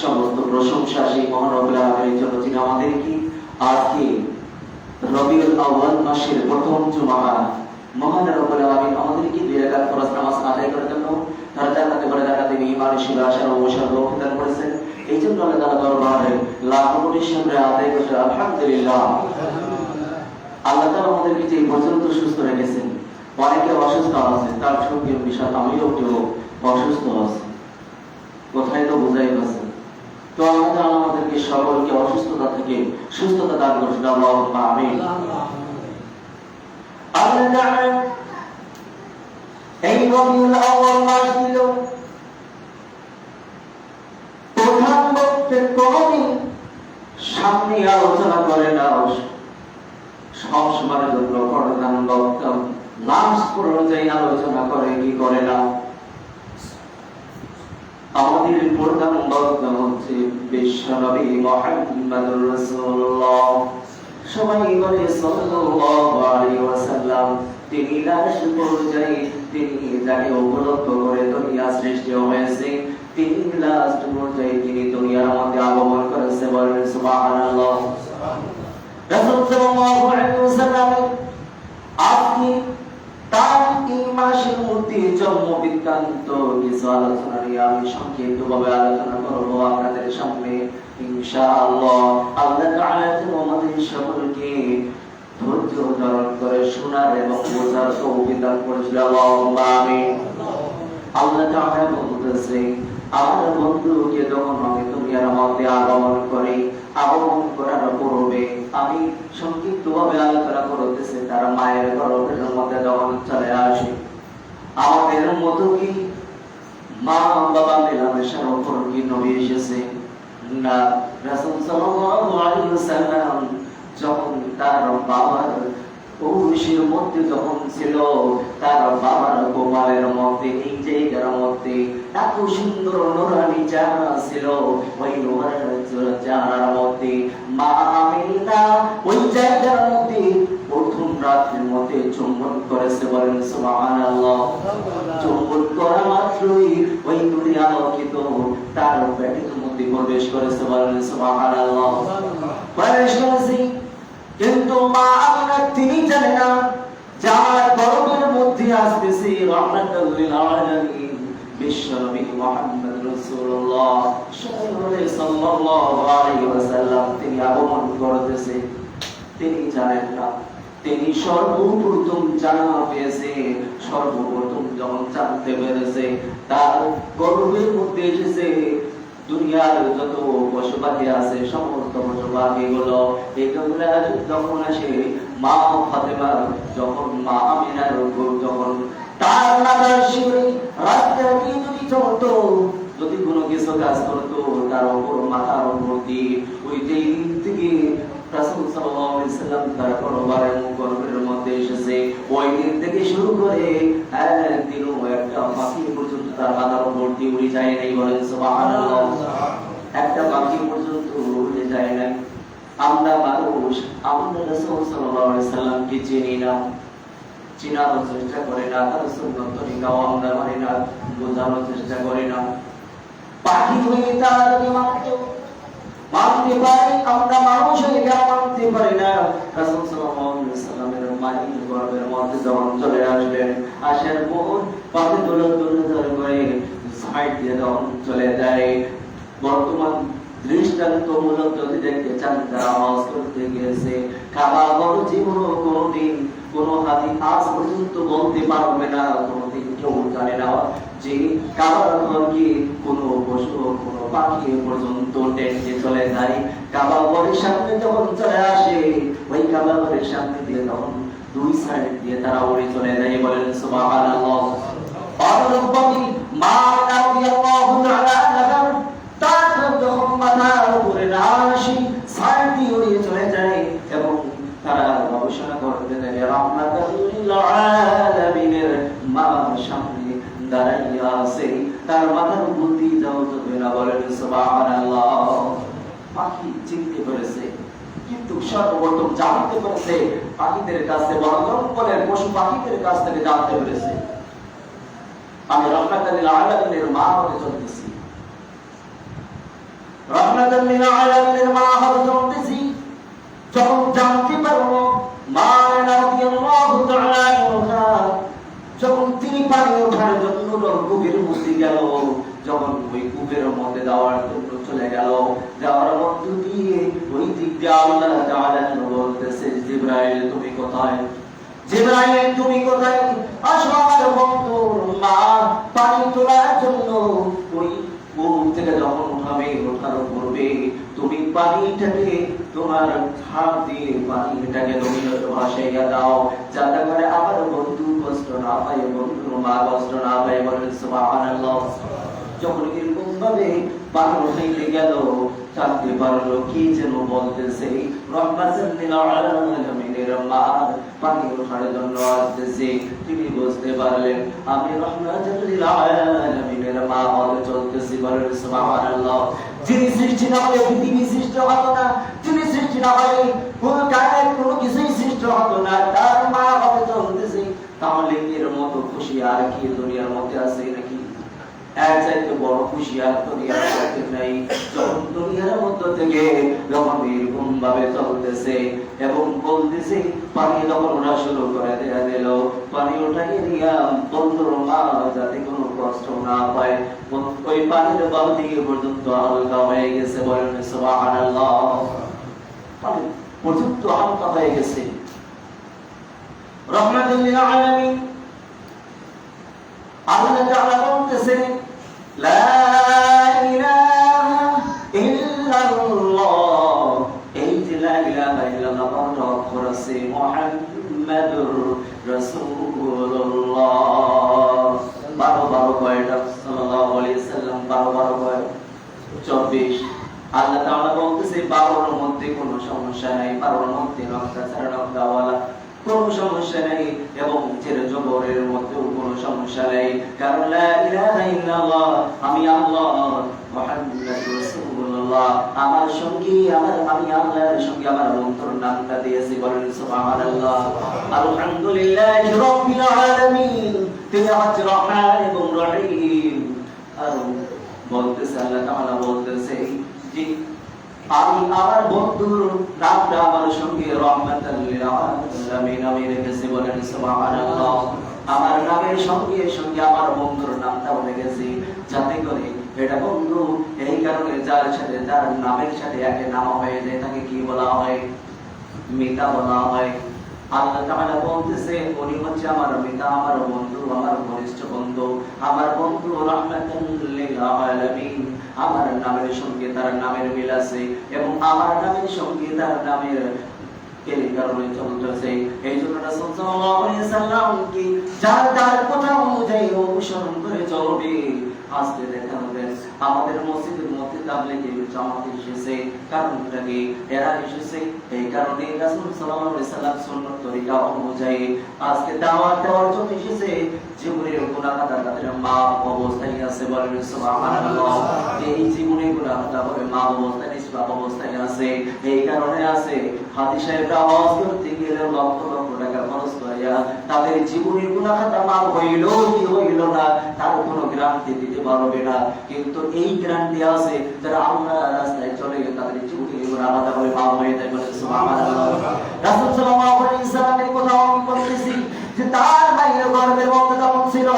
সমস্ত প্রশংসা সেই মহানবুল জন্য যিনি আমাদেরকে আজকে রবিউল আউয়াল মাসের প্রথম জুমা মহান রব্বুল আলামিন আমাদেরকে দুই রাকাত ফরজ নামাজ আদায় করার জন্য তার জান্নাতে করে জান্নাতে ইমান শিল আশার ওশার প্রদান করেছেন? এই জন্য আল্লাহ দরবারে লাখ শুকরিয়া আদায় করতে আলহামদুলিল্লাহ। আল্লাহ তাআলা আমাদেরকে যে পর্যন্ত সুস্থ রেখেছেন। অনেকে অসুস্থ আছে, তার সঙ্গে বিশাল আমিও কেউ অসুস্থ আছে। কোথায় তো বোঝাই গেছে তো আল্লাহ তাআলা আমাদেরকে সকলকে অসুস্থতা থেকে সুস্থতা দান করুন। আল্লাহুম্মা আমিন। আল্লাহ এই রবিউল আউয়াল মাস দিল কোনদিন সামনে আলোচনা করে না। সব সময়ের জন্য প্রধান বক্তা লাস্ট পর্যায়ে আলোচনা করে, কি করে না? আমাদের প্রধান বক্তা হচ্ছে বিশ্বনবী মুহাম্মদুর সবাই বলে সাল্লাল্লাহু ওয়াসাল্লাম, তিনি লাশ পর্যায়ে তিনি যাকে উপলব্ধ করে দুনিয়া সৃষ্টি হয়েছে। তিনি লাস্ট পর্যায়ে তিনি দুনিয়ার মধ্যে আগমন করেছে বলেন, সুবহানাল্লাহ। রাসূল সাল্লাল্লাহু আলাইহি ওয়াসাল্লাম, আপনি তার এই মাসের মধ্যে জন্ম বৃত্তান্ত কিছু আলোচনা নিয়ে আমি সংক্ষিপ্ত ভাবে আলোচনা করব আপনাদের সামনে, ইনশাআল্লাহ। আল্লাহ তাআলা যেন আমাদের সকলকে আমার বন্ধুকে যখন আমি দুনিয়ার মধ্যে আগমন করি, আগমন করার পূর্বে আমি সংক্ষিপ্ত ভাবে আলোচনা করতেছি তার মায়ের গর্ভের মধ্যে যখন চলে আসে। আমাদের মতো কি মা বাবা মেলামেশার উপর কি নবী এসেছে? না, রাসূল সাল্লাল্লাহু আলাইহি যখন তার বাবার পুরুষের মধ্যে যখন ছিল, তার বাবার গোপালের মধ্যে এই জায়গার মধ্যে এত সুন্দর নোরানি জানা ছিল ওই নোরানি জানার মধ্যে মা আমিনা ওই জায়গার মধ্যে প্রথম রাত্রির মধ্যে চুম্বন করেছে বলেন সুবহানাল্লাহ। চুম্বন করা মাত্রই ওই নূরে আলোকিত তার পেটের মধ্যে প্রবেশ করেছে বলেন সুবহানাল্লাহ প্রবেশ করেছে কিন্তু মা আপনার তিনি জানে না যে আমার গর্বের মধ্যে আসতেছে রহমাতুল লিল আলামিন বিশ্বনবী মুহাম্মদ রাসূলুল্লাহ সাল্লাল্লাহু আলাইহি ওয়াসাল্লাম তিনি আগমন করতেছে তিনি জানেন না। তিনি সর্বপ্রথম জানা পেয়েছে। সর্বপ্রথম যখন জানতে পেরেছে, তার গর্বের মধ্যে এসেছে, দুনিয়ার যত পশু পাখি আছে, সমস্ত পশু পাখি গুলো এগুলা যখন আসে, মা ফাতেমা যখন মা আমিনার যখন তার নাগার শিরে রাস্তা যদি চলতো যদি কোনো কিছু কাজ করতো, তার উপর মাথার দিয়ে ওই যে দিন থেকে রাসূল সাল্লাল্লাহু আলাইহি সাল্লাম তার পরবারে মুখের মধ্যে এসেছে। ওই দিন থেকে শুরু করে একদিনও একটা পাখি পর্যন্ত তার মাথার উপর উড়ে যায় নাই বলেন সুবহানাল্লাহ। একটা পাখি পর্যন্ত উড়ে যায় নাই। আমরা মানুষ, আমরা রাসূল সাল্লাল্লাহু আলাইহি সাল্লামকে চিনি না। চিনার চেষ্টা করে না, তার সুন্নত তরিকাও আমরা মানি না বোঝানোর চেষ্টা করি না। পাখি হয়ে তারা মানতে পারি, আমরা মানুষ হয়ে গেলে মানতে পারি না। রাসূল সাল্লাল্লাহু সাল্লামের মায়ের গর্ভের মধ্যে যখন চলে আসলেন আসার পর পাখি দোলন দোলন করে সাইড দিয়ে যখন চলে যায়, বর্তমান দৃষ্টান্তমূলক যদি দেখতে চান, তারা হজ করতে গিয়েছে, কাবা ঘর জীবন কোনদিন কোন হাতি আজ পর্যন্ত বলতে পারবে না, কোনদিন কেউ জানে না। যে কাবার ঘর কি কোন পশু কোন পাখি পর্যন্ত টেনে চলে যায় কাবা ঘরের সামনে যখন চলে আসে, ওই কাবা ঘরের সামনে দিয়ে তখন দুই সাইড দিয়ে তারা উড়ে চলে যায়। বলেন, সুবহানাল্লাহ। মা রাদিয়াল্লাহু তাআলা তার যখন মাথার উপরে না আসি সাইড দিয়ে উড়িয়ে চলে যায় এবং তারা গবেষণা করতে থাকে রহমাতুল আলামিনের সামনে দাঁড়াইয়া আছে। তার মাথার দিয়ে যাও সুবহানাল্লাহ। চিনতে পেরেছে, কিন্তু সর্বপ্রথম জানতে পেরেছে পাখিদের কাছ পশু পাখিদের কাছ থেকে জানতে পেরেছে। আমি রহমাতুল্লিল আলামিনের মা হতে চলতেছি। রহমাতুল্লিল আলামিনের মা হতে চলতেছি। যখন জানতে পারব, মা রাদিয়াল্লাহু তাআলা আনহা যখন তিনি পানি ওঠার জন্য কূপের মধ্যে গেল। যখন ওই কূপের মধ্যে যাওয়ার জন্য চলে গেল, যাওয়ার মধ্য দিয়ে ওই দিক দিয়ে আল্লাহ তাআলা বলতেছে, জিব্রাইল, তুমি কোথায়? জিব্রাইল, তুমি কোথায়? আসো আমার মা, পানি তোলার জন্য। ওই থেকে যখন উঠাবে, ওঠার করবে তুমি পানিটাকে তোমার হাত দিয়ে পানিটাকে তুমি ভাসাইয়া দাও। যাতে করে আমার বন্ধু কষ্ট না পায় বন্ধুর মা কষ্ট না পায় বলেন সুবহানাল্লাহ। যখন এরকম ভাবে পার হইতে গেল, জানতে পারল কি যেন বলতেছে তিনি বুঝতে পারলেন, আমি সুবহানাল্লাহ। যিনি সৃষ্টি না হলে পৃথিবী সৃষ্টি হতো না। যিনি সৃষ্টি না কোন কারণে কোনো কিছুই সৃষ্টি হতো না। তার মা হতে চলতেছে তাহলে এর মতো খুশি আর কি দুনিয়ার মধ্যে আছে নাকি? এক চাইতে বড় খুশি আর দুনিয়ার মধ্যে নেই। যখন দুনিয়ার মধ্য থেকে যখন এরকম ভাবে চলতেছে এবং বলতেছে, পানি যখন ওরা শুরু করে দেয়া দিল। পানি ওঠাকে দিয়া বন্ধুর মা যাতে কোনো কষ্ট না পায়। ওই পানির বালতি পর্যন্ত হালকা হয়ে গেছে বলেন সুবহানাল্লাহ। পানি পর্যন্ত হালকা হয়ে গেছে। এই যে লা আছে মুহাম্মাদুর রাসূলুল্লাহ। বারো বারো কয়টা সাল্লাল্লাহু আলাইহি সাল্লাম বারো বারো কয়, চব্বিশ। আল্লাহ তাআলা বলতেছে, বারোর মধ্যে কোনো সমস্যা নাই, বারোর মধ্যে ছাড়া নকশাওয়ালা কোনো সমস্যা নেই, এবং জের জবরের মধ্যেও কোনো সমস্যা নেই। কারণ লা ইলাহা ইল্লাল্লাহ, আমি আল্লাহ, মুহাম্মাদুর রাসূলুল্লাহ। আমার সঙ্গী, আমার, আমি আল্লাহর সঙ্গে আমার অন্তর নামটা দিয়েছি, বলেন সুবহানাল্লাহ। আলহামদুলিল্লাহি রাব্বিল আলামিন, তিনি হচ্ছে রহমান এবং রহিম। আর বলতেছে, আল্লাহ তাআলা বলতেছে যে আমি আমার বন্ধুর নামটা আমার সঙ্গে আমার নামের সঙ্গে সঙ্গে আমার বন্ধুর যাতে করে এটা বন্ধু এই কারণে যার সাথে, তার নামের সাথে একে নাম হয়ে যায়, তাকে কি বলা হয়? মিতা বলা হয়। আল্লাহ বলতেছে, উনি হচ্ছে আমার মিতা, আমার বন্ধু, আমার ঘনিষ্ঠ বন্ধু, আমার বন্ধু রাহমাতাল আমার নামের সঙ্গে তার নামের মিল আছে এবং আমার নামের সঙ্গে তার নামের এই কারণে চলতেছে। এই জন্য যার কথা অনুযায়ী অনুসরণ করে চলবে। আজকে আমাদের মসজিদের মধ্যে এসেছে এরা এসেছে। এই কারণে সাল্লাল্লাহু আলাইহি সাল্লাম সুন্নাত তরিকা অনুযায়ী আজকে দাওয়াত দেওয়ার জন্য এসেছে। জীবনের তাদের মা অবস্থায় আছে বলেন, সুবহানাল্লাহ। এই জীবনে গুনাহ খাতা করে মা অবস্থায় অবস্থায় আছে। এই কারণে আছে হাদি সাহেবরা হজ করতে গেলে লক্ষ লক্ষ টাকা তাদের জীবনের গুনাহ খাতা মাফ হইল কি হইল না, তার কোনো গ্যারান্টি দিতে পারবে না। কিন্তু এই গ্যারান্টি আছে, যারা আল্লাহ রাস্তায় চলে গেলে তাদের জীবনের গুনাহ আলাদা করে মাফ হয়ে যায়। বলে রাসূল সাল্লাল্লাহু আলাইহি সাল্লামের কথা আমি বলতেছি যে তার মায়ের গর্ভের মধ্যে যখন ছিল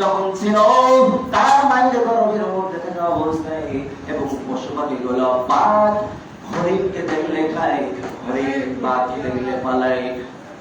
যখন ছিল, তার মায়ের গর্ভের মধ্যে থাকা অবস্থায় এবং পশু পাখি গুলো পাক হরিণকে দেখলে খায়, হরিণ বাঘকে দেখলে পালায়।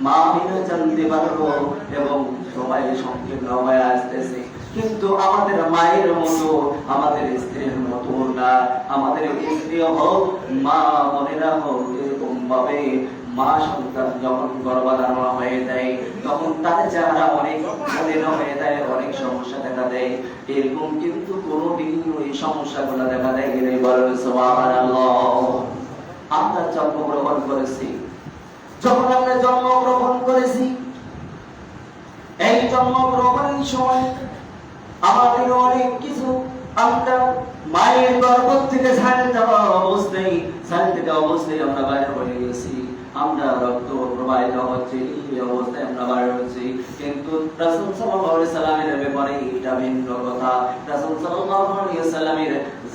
মা মিনা জানতে পারব এবং সময় সংকীর্ণ হয়ে আসতেছে। কিন্তু আমাদের মায়ের মতো, আমাদের স্ত্রীর মতো না। আমাদের স্ত্রী হোক, মা, বোনেরা হোক এরকম ভাবে মা সন্তান যখন গর্ভধারণ হয়ে যায়, তখন তার চেহারা অনেক মলিন হয়ে যায়, অনেক সমস্যা দেখা দেয়। এরকম কিন্তু কোনোদিন ওই সমস্যাগুলো দেখা দেয় গেলে বলেন সুবহানাল্লাহ। আমরা জন্মগ্রহণ করেছি। যখন আমরা জন্মগ্রহণ করেছি, এই জন্মগ্রহণের সময় আমাদের অনেক কিছু আমরা মায়ের গর্ভ থেকে ছাড়ে দেওয়া অবস্থায় ছাড়ে থেকে অবস্থায় আমরা বাইরে হয়ে গেছি। আমরা রক্ত প্রবাহিত হচ্ছে, এই অবস্থায় আমরা বাইরে হচ্ছি। কিন্তু রাসূল আলাইহি সাল্লামের ব্যাপারে এটা ভিন্ন কথা। রাসূল আলাইহি সাল্লামের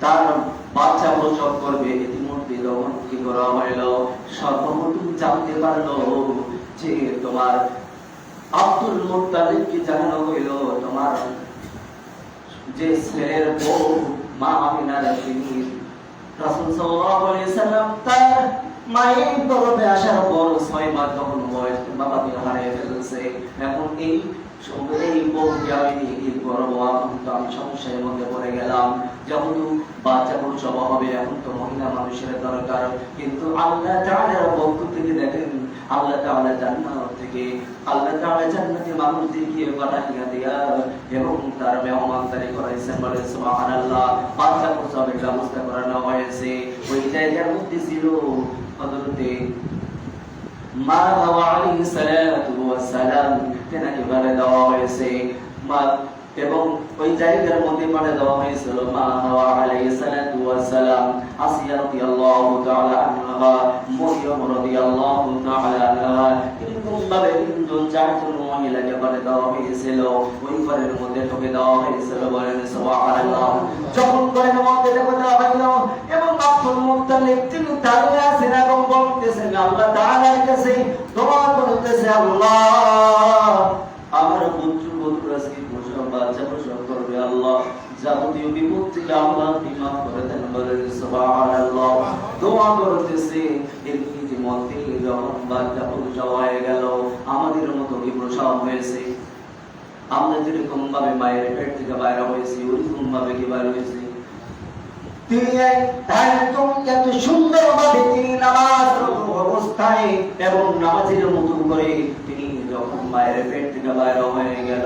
তার বাচ্চা প্রসব করবে ইতিমধ্যে যখন কি করা হইল সর্বপ্রথম জানতে পারল যে তোমার আব্দুল মোত্তালিবকে জানানো হইল, তোমার যে ছেলের বউ মা আমিনা রাসূল সাল্লাল্লাহু আলাইহি সাল্লাম তার মায়ের গর্ভে আসার পর ছয় মাস যখন বয়স বাবাকে হারিয়ে ফেলেছে। এখন এই এই বউকে আমি এই গর্ব এখন তো আমি সমস্যার মধ্যে পড়ে গেলাম। যেহেতু বাচ্চা প্রসব হবে এখন তো মহিলা মানুষের দরকার। কিন্তু আল্লাহ তাআলার পক্ষ থেকে দেখেন, আল্লাহ তাআলা জান্নাত থেকে, আল্লাহ তাআলা জান্নাতে মানুষদেরকে পাঠাইয়া দিয়া এবং তার মেহমানদারি করাইছেন বলে সুবহানাল্লাহ। বাচ্চা প্রসবের ব্যবস্থা করানো হয়েছে। ওই জায়গার মধ্যে ছিল আলাইহিস সালাতু ওয়াস সালাম তেনাকে দেওয়া হয়েছে? মা, এবং ওই জায়গার মধ্যে দেওয়া হয়েছিল সালাতু ওয়াস সালাম আসিয়া রাদিয়াল্লাহু তাআলা আনহা মরিয়ম রাদিয়াল্লাহু তাআলা আনহা এরকম ভাবে চারজন মহিলাকে দেওয়া হয়েছিল। ওই ঘরের মধ্যে ঢুকে দেওয়া হয়েছিল সুবহানাল্লাহ। যখন দেওয়া হইল এবং আব্দুল মুত্তালিব, তিনি দাঁড়িয়ে আছেন বলতেছেন, আল্লাহ তাআলার কাছে দোয়া করতেছে আল্লাহ। আমার পুত্র পুত্র আজকে বাচ্চা প্রসব করবে আল্লাহ, যাবতীয় বিপদ থেকে আল্লাহ করে দেন সুবহানাল্লাহ। দোয়া করতেছে যখন বাচ্চা হয়ে গেল, আমাদের মতো কি প্রসব হয়েছে। আমরা যেরকম ভাবে মায়ের পেট থেকে বাইরে হয়েছি ওরকম ভাবে কি বাইরে হয়েছে? তিনি একদম এত সুন্দরভাবে তিনি নামাজ অবস্থায় এবং নামাজের মতো করে তিনি যখন মায়ের পেট থেকে বাইরে হয়ে গেল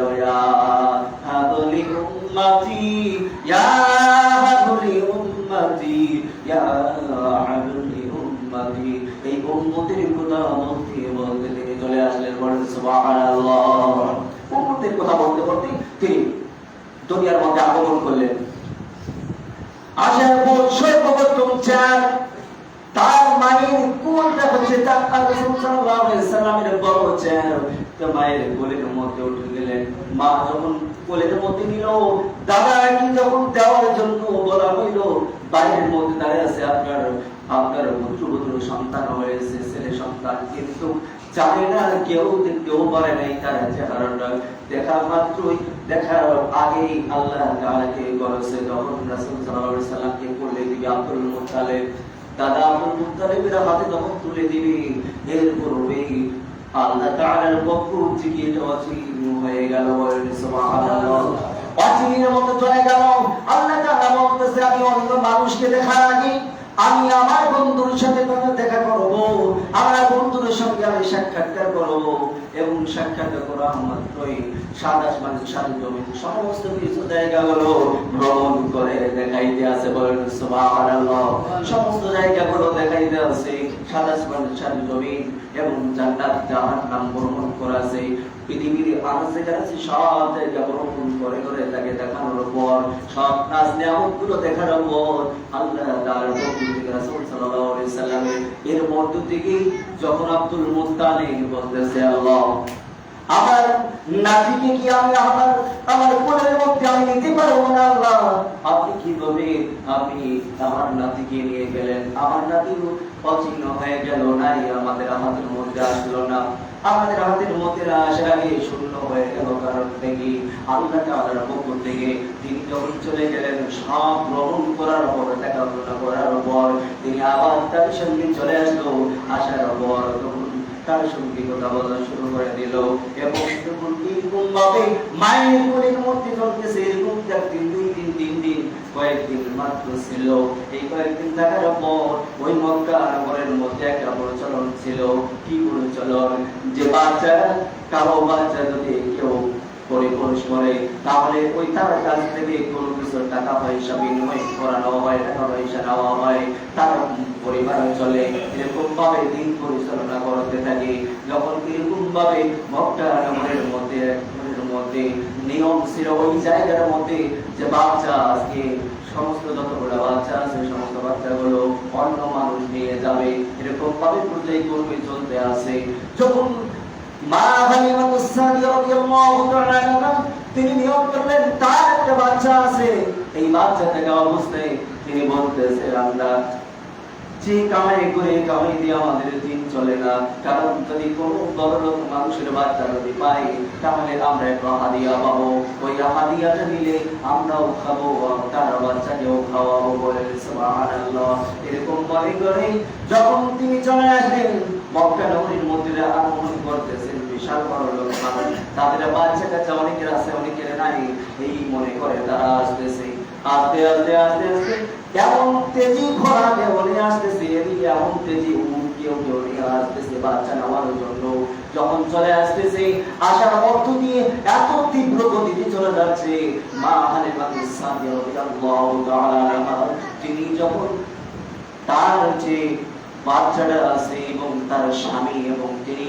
হাবলি উম্মতি, ইয়া হাবলি উম্মতি, ইয়া এই উম্মতের কথা বলতে বলতে তিনি চলে আসলেন বলেন সুবহানাল্লাহ। উম্মতের কথা বলতে বলতে তিনি দুনিয়ার মধ্যে আগমন করলেন। আসার পর সর্বপ্রথম চার, তার মায়ের কোলটা হচ্ছে? তার রাসূল সাল্লাল্লাহু বড় চেয়ার তো মায়ের কোলের মধ্যে উঠে গেলেন। মা যখন কোলের মধ্যে নিল, দাদা কি যখন দেওয়ার জন্য বলা হইল বাইরের মধ্যে দাঁড়িয়ে আছে আপনার আপনার পুত্র পুত্র সন্তান হয়েছে ছেলে সন্তান, কিন্তু জানে না কেউ দেখতেও পারে নাই তার চেহারাটা দেখা মাত্রই, দেখার আগেই আল্লাহ তাআলাকে করেছে যখন রাসূল সাল্লাল্লাহু আলাইহি সাল্লামকে কোলে দিবে আব্দুল মুত্তালিব, দাদা আব্দুল মুত্তালিবের হাতে যখন তুলে দিবে। এর পূর্বেই আল্লাহ তাআলার পক্ষ থেকে এটা অচিন হয়ে গেল। বলেন, সুবহানাল্লাহ। অচিনের মতো চলে গেল। আল্লাহ তাআলা বলতেছে, আমি অন্য মানুষকে দেখার আগে আমি আমার বন্ধুর সাথে তোমার দেখা করব আমার বন্ধুর সঙ্গে আমি সাক্ষাৎকার করব এবং সাক্ষাৎকার করা মাত্রই সাত আসমান, সাত জমিন, সমস্ত কিছু জায়গাগুলো ভ্রমণ করে দেখাইতে আছে বলেন, সুবহানাল্লাহ। সমস্ত দেখাইতে আছে এবং জান্নাত ভ্রমণ আছে। পৃথিবীর আনাচে কাছে সব জায়গা ভ্রমণ করে করে তাকে দেখানোর পর, সব নাজ নিয়ামতগুলো দেখার পর, আল্লাহ তার এর মধ্য থেকেই যখন আব্দুল মুত্তালিব বলতেছে আল্লাহ আমার নাতিকে কি আমি আমার আমার কোলের মধ্যে আমি নিতে পারব না? আল্লাহ, আপনি কীভাবে আপনি আমার নাতিকে নিয়ে গেলেন। আমার নাতি অচিহ্ন হয়ে গেল নাই, আমাদের হাতের মধ্যে আসলো না। আমাদের হাতের মধ্যে না আসার আগে শূন্য হয়ে গেল কারণ থেকে আল্লাহ তাআলার পক্ষ থেকে তিনি যখন চলে গেলেন, সব গ্রহণ করার পর, দেখাশোনা করার পর, তিনি আবার তার সঙ্গে চলে আসলো। আসার পর তখন তার সঙ্গে কথা বলা শুরু করে দিল। এবং যখন এরকম ভাবে মায়ের মধ্যে চলতেছে, এরকম দুই দিন, তিন দিন, কয়েকদিন মাত্র ছিল। এই কয়েকদিন থাকার পর ওই মক্কা নগরের মধ্যে একটা প্রচলন ছিল। কি প্রচলন? যে বাচ্চা কারও বাচ্চা যদি কেউ পরিপোষ করে তাহলে ওই তার কাছ থেকে কোনো কিছু টাকা পয়সা বিনিময় করানো হয়, টাকা পয়সা নেওয়া হয়, তার পরিবার চলে? এরকম ভাবে দিন পরিচালনা করতে থাকে। যখন এরকম ভাবে মক্কা নগরের মধ্যে মধ্যে নিয়ম ছিল, ওই জায়গার মধ্যে যে বাচ্চা আজকে সমস্ত যতগুলো বাচ্চা আছে, সমস্ত বাচ্চাগুলো অন্য মানুষ নিয়ে যাবে। এরকম ভাবে পর্যায়ে করবে চলতে আছে। যখন তিনি নিয়োগ করলেন, তার একটা বাচ্চা আছে। এই বাচ্চা থেকে অবস্থায় তিনি বলতেছে আমরা যে কামাই করে কামাই দিয়ে আমাদের দিন চলে না। কারণ যদি কোনো বড়লোক মানুষের বাচ্চা যদি পাই তাহলে আমরা একটু হাদিয়া পাবো। ওই হাদিয়াটা নিলে আমরাও খাব তার বাচ্চাকেও খাওয়াবো বলে এরকম মনে করে যখন তিনি চলে আসবেন মক্কা নগরীর মধ্যে আগমন করতেছেন বিশাল বড় লোক, তাদের বাচ্চা কাচ্চা অনেকের আছে, অনেকের নাই, এই মনে করে তারা আসতেছে। আস্তে আস্তে আস্তে আস্তে কেমন তেজি ঘোড়া কেমন আসতেছে, এদিকে এমন তেজি কেউ কেউ আসতেছে, বাচ্চা নেওয়ার জন্য। যখন চলে আসতেছে, আসার অর্থ দিয়ে এত তীব্র গতিতে চলে যাচ্ছে। মা তাআলা আনহা, তিনি যখন তার যে বাচ্চাটা আছে এবং তার স্বামী এবং তিনি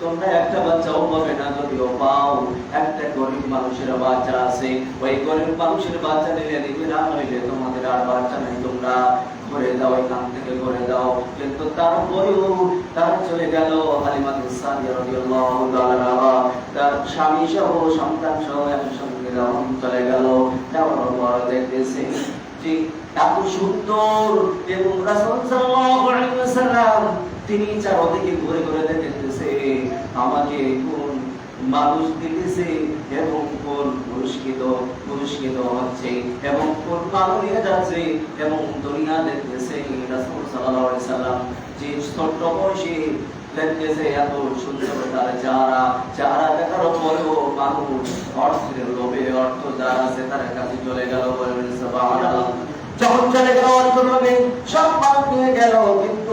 তোমরা একটা বাচ্চাও পাবে না যদিও, পাও। একটা গরিব মানুষের বাচ্চা আছে। ওই গরিব মানুষের বাচ্চা নিলে নিবে না হইলে তোমাদের আর বাচ্চা নেই। তোমরা করে দাও, এখান থেকে করে দাও। কিন্তু তারপরেও তার চলে গেল হালিমা তার স্বামী সহ, সন্তান সহ একসঙ্গে যখন চলে গেল, যাওয়ার পর দেখতেছে যে এত সুন্দর এবং রাসূল সাল্লাল্লাহু আলাইহি ওয়াসাল্লাম তিনি চারদিকে ঘুরে ঘুরে দেখতেছে আমাকে কোন মানুষ দিতেছে এবং কোন পুরস্কৃত পুরস্কৃত হচ্ছে এবং কোন ভালো যাচ্ছে এবং দুনিয়া দেখতেছে রাসূল আলাইহি সাল্লাম। যে ছোট্ট বয়সে চেহারা চেহারা দেখার পরেও যার সব মানুষ নিয়ে গেল, কিন্তু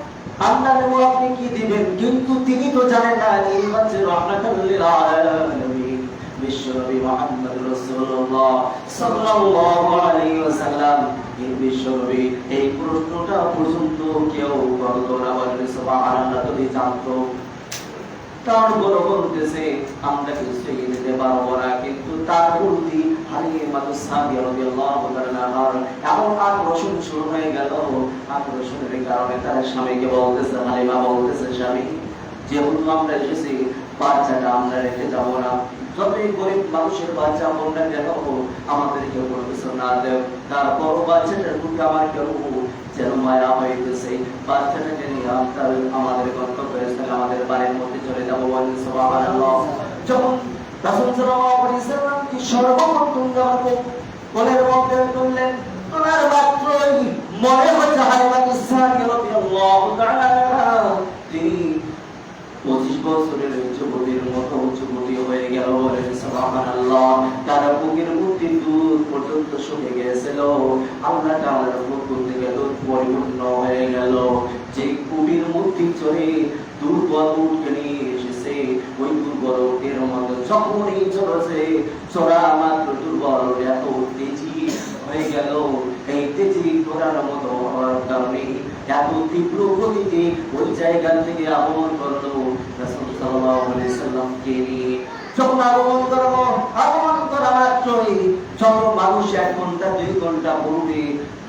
আল্লাহ আপনি কি দিবেন? কিন্তু তিনি তো জানেন না এই হচ্ছে বিশ্বনবী মুহাম্মদ রাসূলুল্লাহ এই প্রশ্নটা পর্যন্ত কেউ করতো বলে জানতো। তারপর বলতেছে আমরা কিছু দিতে পারব না, কিন্তু তার প্রতি হালিমা তুসাবিয়া রাদিয়াল্লাহু তাআলা এমন আকর্ষণ শুরু হয়ে গেল। আকর্ষণের কারণে তার স্বামীকে বলতেছে, হালিমা বলতেছে, স্বামী, যেহেতু আমরা এসেছি, বাচ্চাটা আমরা রেখে যাব না। যতই গরিব মানুষের বাচ্চা বোনটা কেন আমাদেরকে কোনো কিছু না দেব তারপর বাচ্চাটার প্রতি আমার কেউ যেন মায়া হইতেছে। বাচ্চাটাকে নিয়ে আমরা আমাদের গন্তব্যস্থলে আমাদের বাড়ির মধ্যে চলে যাব যখন কি মনে হচ্ছে রাদিয়াল্লাহু তাআলা তিনি পঁচিশ বছরের মতো যুবতী হয়ে গেল। তার বুকের মধ্যে দুধ পর্যন্ত শুকে গেছিল। আল্লাহ তাআলার পক্ষ থেকে দুধ পরিপূর্ণ হয়ে গেল। যে কুবির মধ্যে চড়ে দুর্বল উঠকে নিয়ে এসেছে, ওই দুর্বল উটের মধ্যে যখনই চলেছে চড়া মাত্র দুর্বল এত তেজি হয়ে গেল। এই তেজি ঘোরার মতো হওয়ার কারণে এত তীব্র গতিতে ওই জায়গা থেকে আগমন করল সাল্লাল্লাহু আলাইহি সাল্লামকে নিয়ে? যখন আগমন করল, আগমন করা মাত্রই মানুষ এক ঘণ্টা, দুই ঘণ্টা পূর্বে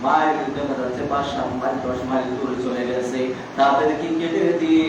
মায়ের দেখা যাচ্ছে পাঁচ সাত মাইল, দশ মাইল দূরে চলে গেছে। তাদেরকে কেটে দিয়ে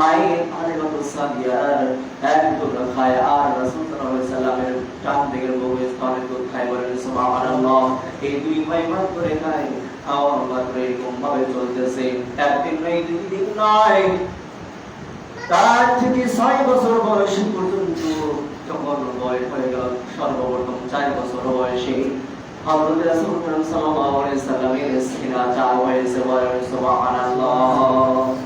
মায়ের খায়। আর সাল্লাল্লাহু আলাইহি দুধ খায়, বলেন, সুবহানাল্লাহ, এই দুই করে খায়। দুই দিন তার থেকে বছর বয়স পর্যন্ত যখন বয়স হয়ে গেল, সর্বপ্রথম চার বছর বয়সে হযরত রাসূল সাল্লাল্লাহু আলাইহি সাল্লামের চার হয়েছে বয়স সুবহানাল্লাহ।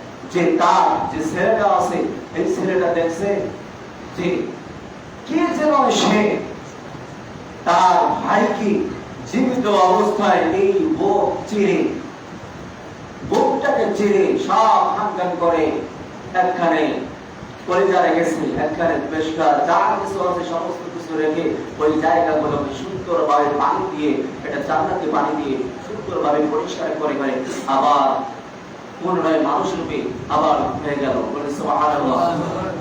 যে তার, যে ছেলেটা আছে, এই ছেলেটা দেখছে যে কে যেন সে তার ভাইকে জীবিত অবস্থায় এই বুক চিরে, বুকটাকে চিরে সব হাঙ্গান করে, একখানে কলিজা রেখেছে একখানে পেশকার, যা কিছু আছে সমস্ত কিছু রেখে ওই জায়গাগুলোকে সুন্দরভাবে পানি দিয়ে এটা জান্নাতে পানি দিয়ে সুন্দরভাবে পরিষ্কার করে করে আবার পুনরায় মানুষ রূপে আবার হয়ে গেল।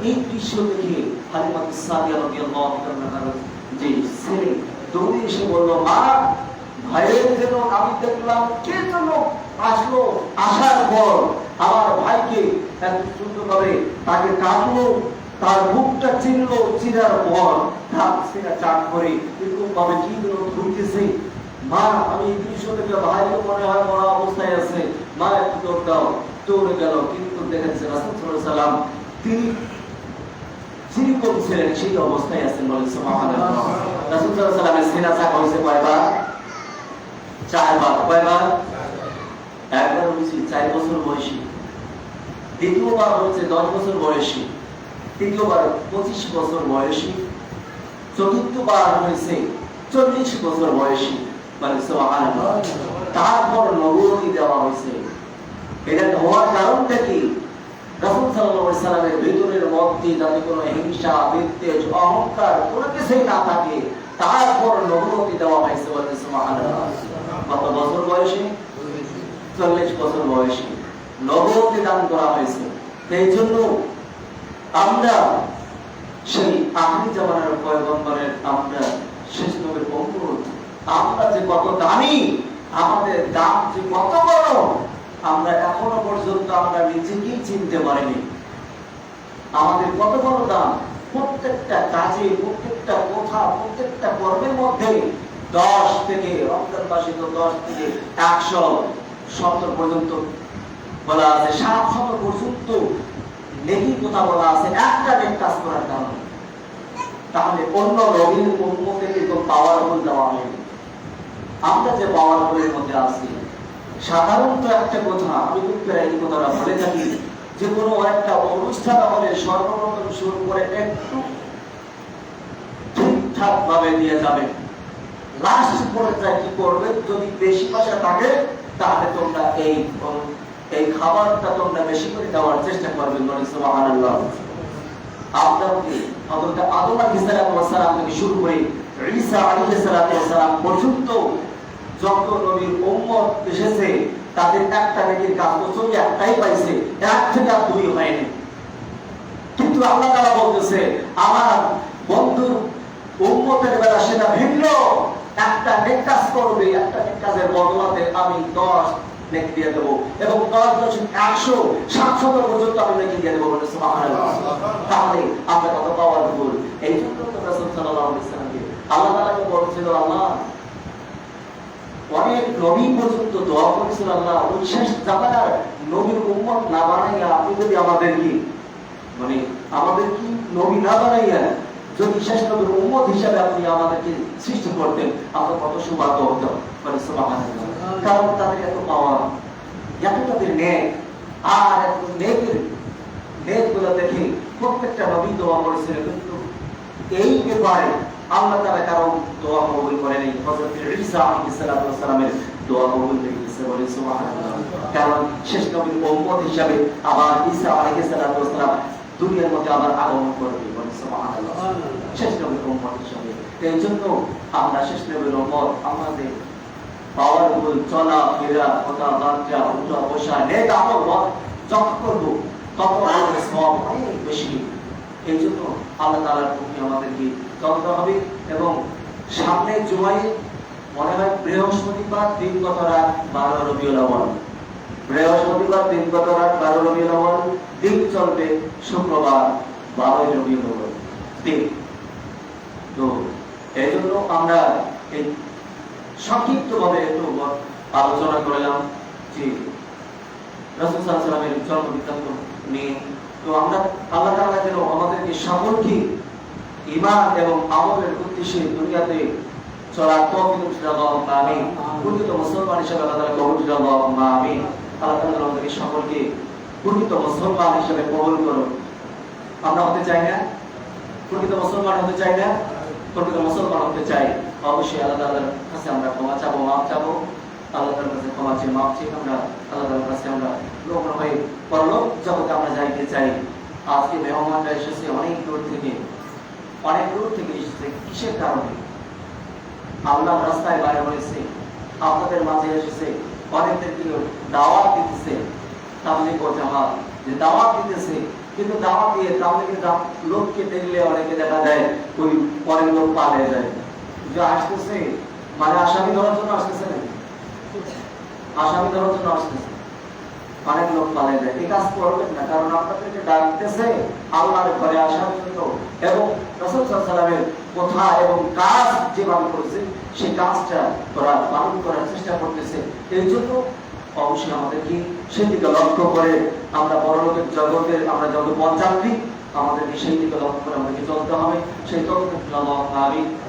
এই দৃশ্য দেখে সাদিয়া যে ছেলে দৌড়ে এসে মা ভাইয়ের আমি দেখলাম? কে আসলো আসার পর আমার ভাইকে এত সুন্দরভাবে তাকে কাটলো তার মুখটা চিনলো, চিনার পর তার সেটা চাট করে এরকম ভাবে মা, আমি এই দৃশ্য থেকে ভাই মনে হয় মরা অবস্থায় আছে। মা একটু দৌড় দাও দৌড়ে গেল কিন্তু দেখেছে রাসূল সাল্লাম তিনি যেরকম ছিলেন সেই অবস্থায় আছেন বলেন রাসূল সাল্লাল্লাহু আলাইহি সাল্লামের সিনা চাকা হয়েছে কয়বার? চারবার। কয়বার? একবার হয়েছে চার বছর বয়সী। দ্বিতীয়বার হচ্ছে দশ বছর বয়সী। তৃতীয়বার পঁচিশ বছর বয়সী। চতুর্থবার হয়েছে চল্লিশ বছর বয়সী। মানে তারপর নবুয়তি দেওয়া হয়েছে। এটা হওয়ার কারণটা কি? মধ্যে যাতে কোনো হিংসা, বিদ্বেষ, অহংকার, কোনো কিছুই না থাকে, তারপর দেওয়া হয়েছে কত বছর বয়সে? চল্লিশ বছর বয়সে। দান করা হয়েছে। এই জন্য আমরা সেই আখরি জামানার পয়গম্বরের আমরা শেষ নবীর অনুরোধ, আমরা যে কত দামি, আমাদের দাম যে কত বড় আমরা এখনও পর্যন্ত আমরা নিজেকেই চিনতে পারিনি। আমাদের কত বড় দাম? প্রত্যেকটা কাজে, প্রত্যেকটা কথা, প্রত্যেকটা কর্মের মধ্যে দশ থেকে রমজান মাসে তো দশ থেকে একশো সত্তর পর্যন্ত বলা আছে। সাত শত পর্যন্ত নেকি কথা বলা আছে। একটা নেক কাজ করার কারণে। তাহলে অন্য রবির উন্মতে কিন্তু পাওয়ারফুল দেওয়া হয়নি। আমরা যে পাওয়ারফুলের মধ্যে আছি সাধারণত একটা কথা আমি খুব প্রায় এই কথাটা বলে থাকি যে কোনো একটা অনুষ্ঠান হলে সর্বপ্রথম শুরু করে একটু ঠিকঠাক ভাবে দিয়ে যাবে। লাস্ট পর্যায়ে কি করবে? যদি বেশি পয়সা থাকে, তাহলে তোমরা এই এই খাবারটা তোমরা বেশি করে দেওয়ার চেষ্টা করবে, বলে সুবহানাল্লাহ। আপনাকে হযরত আদম আলাইহিস সালাম থেকে শুরু করে ঈসা আলাইহিস সালাম পর্যন্ত নবীর উম্মত এসেছে, তাদের একটা নেকির কাজ একটাই পাইছে। এক থেকে আর দুই হয়নি কিন্তু আল্লাহ তাআলা বলতেছে, আমার উম্মতের বেলা সেটা ভিন্ন। একটা নেক কাজ করবে, একটা নেক কাজের বদলাতে আমি দশ নেক দিয়ে দেবো এবং দশ একশো সাতশত পর্যন্ত আমি নেকি দিয়ে দেবো তাহলে আমরা কত পাওয়ার ভুল এই জন্য তো রাসূল ওয়াসাল্লামকে আল্লাহ তাআলাকে বলছিল, আল্লাহ অনেক নবী পর্যন্ত দোয়া আল্লাহ। নবীর উম্মত না বানাইয়া আপনি যদি আমাদের মানে আমাদের কি নবী না বানাইয়া যদি শেষ নবীর উম্মত হিসাবে আপনি আমাদেরকে সৃষ্টি করতেন, আমরা কত সৌভাগ্য হতাম। মানে কারণ তাদের এত পাওয়া এত তাদের নেক। আর এত নেকের, নেকগুলো দেখে প্রত্যেকটা নবী দোয়া করেছিল কিন্তু এই ব্যাপারে আল্লাহ কারও দোয়া কবুল করেন এই হযরত ঈসা আলাইহিস সালামের দোয়া কবুল হয়ে গেছে বলে সুবহানাল্লাহ। কারণ শেষ নবীর উম্মত হিসাবে আবার ঈসা আলাইহিস সালাম দুনিয়ার মধ্যে আবার আগমন করবে বলে সুবহানাল্লাহ। শেষ নবীর উম্মত হিসাবে। এই জন্য আমরা শেষ নবীর উম্মত আমাদের পাওয়ার ভুল চলা, ফেরা কথা বার্তা উঠা, বসা, নেক আমল যত করব, তত আমাদের সব অনেক বেশি। এই জন্য আল্লাহ তাআলার প্রতি আমাদেরকে চলতে হবে এবং সামনে জুমাই মনে হয় বৃহস্পতিবার দিন কত রাত বারো রবিউল আওয়াল বৃহস্পতিবার দিন কত রাত বারো রবিউল আওয়াল দিন চলবে শুক্রবার বারোই রবিউল আওয়াল দিন। তো এই জন্য আমরা এই সংক্ষিপ্তভাবে একটু আলোচনা করলাম যে রাসূল আলাইহি জন্ম বৃত্তান্ত নিয়ে। তো আমরা আল্লাহ তাআলা যেন আমাদেরকে সকলকে ঈমান এবং আমলের উদ্দেশ্যে দুনিয়াতে চলার তৌফিক দাও আমিন। প্রকৃত মুসলমান হিসেবে আল্লাহ তাআলা কবুল দাও আমিন। আল্লাহ তাআলা আমাদেরকে সকলকে প্রকৃত মুসলমান হিসেবে কবুল করুন। আমরা হতে চাই না? প্রকৃত মুসলমান হতে চাই না? প্রকৃত মুসলমান হতে চাই। অবশ্যই আল্লাহ তাআলার কাছে আমরা ক্ষমা চাবো, মাফ চাবো। আল্লাহ তাআলার কাছে ক্ষমা চেয়ে মাফ চেয়ে আমরা, আল্লাহ তাআলার কাছে আমরা লোক হয়ে পরলোক জগতে আমরা যাইতে চাই। আজকে মেহমানরা এসেছে অনেক দূর থেকে। অনেক দূর থেকে এসেছে। কিসের কারণে? আল্লাহ রাস্তায় বাইরে হয়েছে। আপনাদের মাঝে এসেছে। অনেকদেরকে দাওয়াত দিতেছে। তাবলিগ যে দাওয়াত দিতেছে, কিন্তু দাওয়াত দিয়ে তাবলিগের দা- লোককে দেখলে অনেকে দেখা যায়, ওই পরের লোক পালিয়ে যায়। যে আসতেছে মানে আসামি ধরার জন্য আসতেছে না আসামি ধরার জন্য আসতেছে। অনেক লোক পালিয়ে যায় এই কাজ করবেন না, কারণ আপনাদেরকে ডাকতেছে আল্লাহর ঘরে আসার জন্য। এবং রাসূল ওয়াসাল্লামের কথা এবং কাজ যেভাবে করেছে, সেই কাজটা করা পালন করার চেষ্টা করতেছে। এই জন্য অবশ্যই আমাদেরকে সেদিকে লক্ষ্য করে আমরা বড়লোকের জগতের আমরা যত পঞ্চাত্রিক আমাদেরকে সেই দিকে লক্ষ্য করে আমাদেরকে চলতে হবে। সেই তথ্য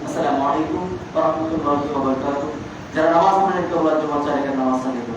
আসসালামু আলাইকুম রাহমাতুল্লাহি যারা নামাজ পড়েন কেউ আল্লাহ জুমার নামাজ সালিয়ে